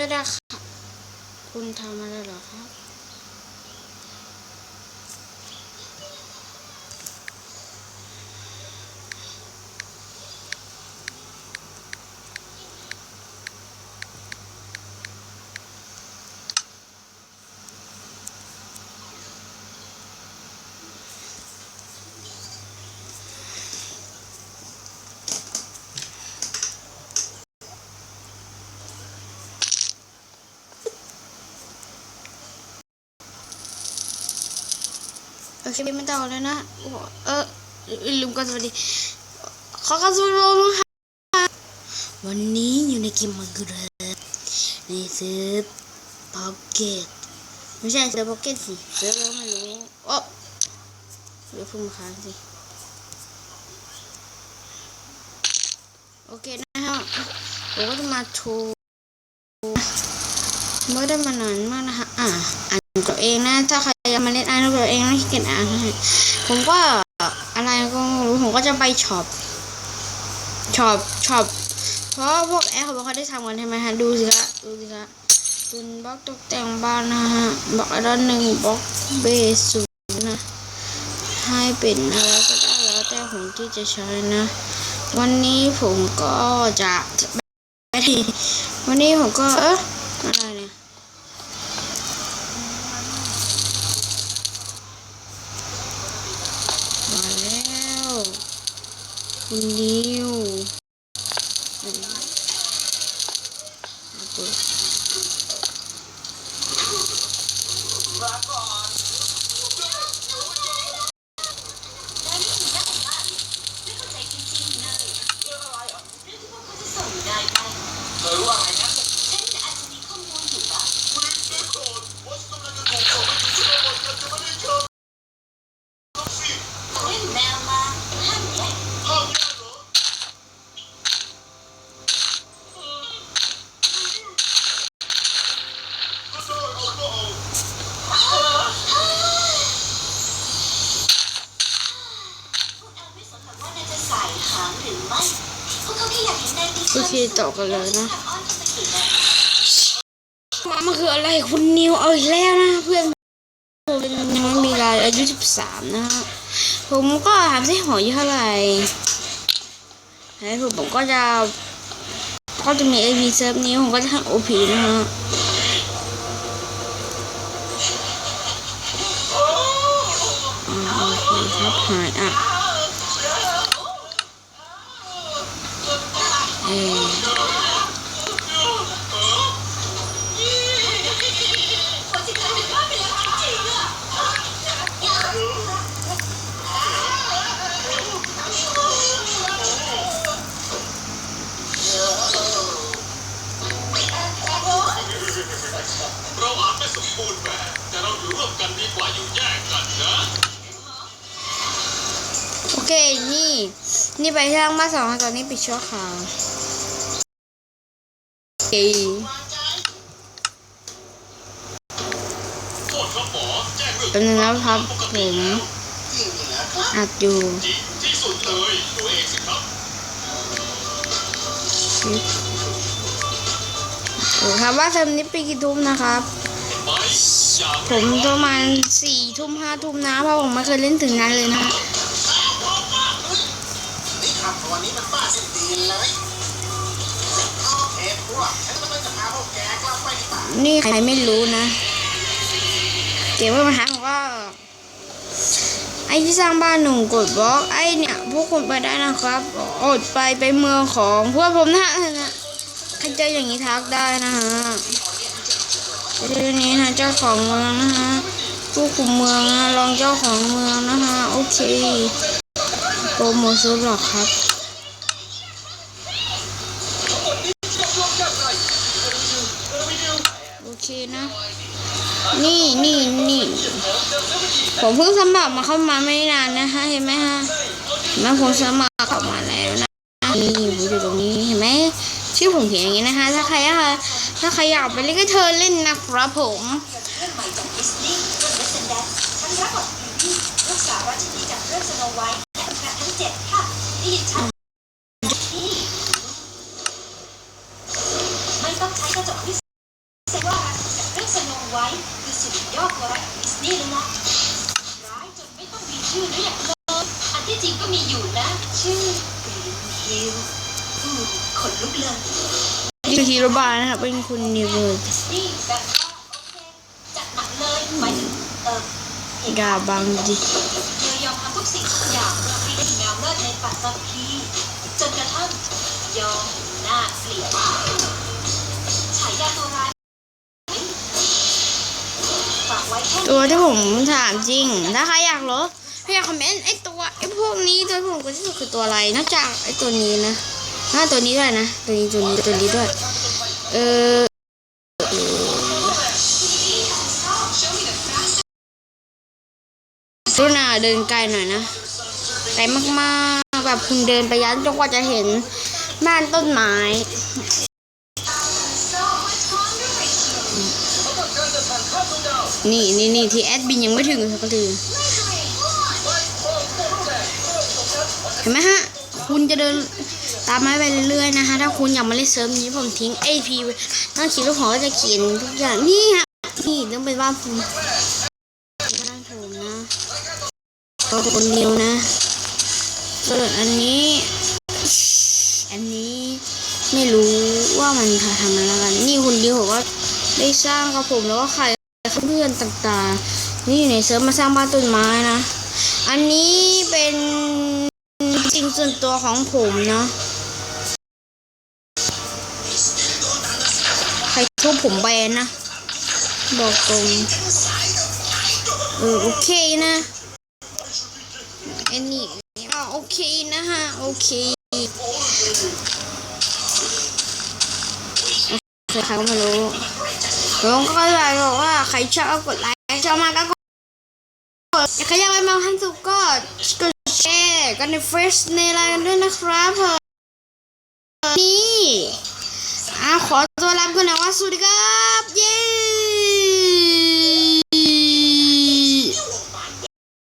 ด้วยนะคะ คุณทำอะไรหรอครับ โอเคไม่ต้องแล้วนะ เออลืมกดสวัสดี ขอกระสุนลงค่ะวันนี้อยู่ในเกมมังกรในเซิร์ฟพ็อกเก็ตไม่ใช่เซิร์ฟพ็อกเก็ตสิเซิร์ฟแล้วไม่รู้โอ้เดี๋ยวพุ่งมาค้างสิ โอเคนะฮะผมก็จะมาโชว์เมื่อได้มานานมากนะคะอ่าอ่านตัวเองนะถ้าใคร ผมก็อะไรก็ไม่รู้ผมก็จะไปช็อปช็อปช็อปเพราะพวกแอร์เขาบอกเขาได้ทำกันใช่ไหมฮะดูสิคะดูสิคะเป็นบล็อกตกแต่งบ้านนะฮะบล็อกละหนึ่งบล็อกเบสูนะให้เป็นอะไรก็ได้แล้วแต่ผมที่จะใช้นะ วันนี้ผมก็จะไปที่วันนี้ผมก็เอ๊ะอะไรเนี่ย มาแล้ว คุ โอเคต่อกันเลยนะมันคืออะไรคุณนิวเอาอีกแล้วนะเพื่อนผมยังไม่มีรายอายุสิบสามนะฮะผมก็ถามสิหอยเท่าไหร่แล้วผมก็จะก็จะมี A B เซิร์ฟนี้ผมก็จะให้ O P นะฮะอ่าโอเคครับหายอะ เราอาจไม่สมบูรณ์แบบ แต่เราอยู่ร่วมกันดีกว่าอยู่แยกกันนะ โอเค นี่ นี่ไปทางมาสองตอนนี้ปิดชั่วคราวโอเคโทษครับหมอแจ้งเรื่องแป๊บนึงนะครับปกผติมแล้วอัดอยู่จริงที่สุดเลยตัวเองสิครับโอ้ครับว่าเทอมนี้ไปกี่ทุ่มนะครับไปอย่างผมประมาณสี่ทุ่มห้าทุ่มนะเพราะผมไม่เคยเล่นถึงนั้นเลยนะ นี่ใครไมันบ้าสิ้นดีเลยเฮ้พวกฉันกำลังจะพาพวกแกกลับไปที่านี่ใครไม่รู้นะ เก็บไว้มาหาผมก็ไอ้ที่สร้างบ้านหนุ่มกดบล็อกไอ้เนี่ยพวกคุณไปได้นะครับอดไปไปเมืองของพวกผมนะนะใครเจออย่างนี้ทักได้นะฮะเรื่องนี้นะเจ้าของเมืองนะฮะผู้คุมเมืองนะรองเจ้าของเมืองนะฮะโอเคโปรโมทซื้อหรอกครับ นะ นี่นี่นี่ผมเพิ่งสมัครมาเข้ามาไม่นานนะคะเห็นไหมฮะเห็นผมสมัครเข้ามาแล้วนะนี่ผมอยู่ตรงนี้เห็นไหมชื่อผมเขียนอย่างนี้นะคะ ถ้าใครอยากถ้าใครอยากไปเล่นก็เธอเล่นนะครับผม ฉันรับบทอยู่ที่ลูกสาวราชินีจากเรื่องสโนไวท์และพระทั้งเจ็ดค่ะได้ยินชัดนี่ไม่ต้องใช้กระจกพิ ไวท์คือสุด ยอดตัวร้ายของดิสนีย์เลยนะร้ายจนไม่ต้องมีชื่อด้วยอย่างเลยอันที่จริงก็มีอยู่นะ ชื่อกรีนฮิลอืมขนลุกเลยนี่คือฮีโร่บาร์นะครับเป็นคุณนิวเวิร์ดดิสนีย์แบบว่าโอเคจัดหนักเลยหมายถึงเออกาบังดิเธอยอมทำทุกสิ่งทุกอย่างเพื่อให้ได้งามเลิศในปัตตภีจนกระทั่งยอมหน้าเกลียด ตัวที่ผมถามจริง ถ้าใครอยากรู้ถ้าอยากคอมเมนต์ไอตัวไอพวกนี้ตัวผมก็ที่สุดคือตัวอะไรนอกจากไอตัวนี้นะน่าตัวนี้ด้วยนะ ตัวนี้ตัวนี้ตัวนี้ด้วย เออรุณาเดินไกลหน่อยนะไกลมากๆ แบบคุณเดินไปยันจนกว่าจะเห็นบ้านต้นไม้ นี่นี่นี่ที่แอดบินยังไม่ถึงสักทีเห็นไหมฮะ คุณจะเดินตามไม้ไปเรื่อยๆนะคะ ถ้าคุณอยากมาเล่นเซิร์ฟนี้ผมทิ้ง AP ไว้ตั้งขีดลูกหัวก็จะเขียนทุกอย่างนี่ฮะนี่ต้องเป็นบ้านผมบ้านผมนะก็คนเดียวนะส่วนอันนี้ อันนี้ไม่รู้ว่ามันทำอะไรกันนี่คุณเดียวผมก็ได้สร้างกับผมแล้วก็ใคร พื่อนต่างๆ นี่อยู่ในเซิร์ฟมาสร้างบ้านต้นไม้นะ อันนี้เป็นสิ่งส่วนตัวของผมเนาะใครทุบผมแบนนะ บอกตรงเออโอเคนะอันนี้อ่าโอเคนะฮะ โอเคใครเขาไม่รู้ ผมก็เลยบอกว่าใครชอบก็กดไลค์ชอบมากก็กดใครอยากไปมาให้สุกก็กดแชร์กันในเฟซในไลน์กันด้วยนะครับผมนี่อะขอตัวลาไปก่อนนะว่าสวัสดีครับ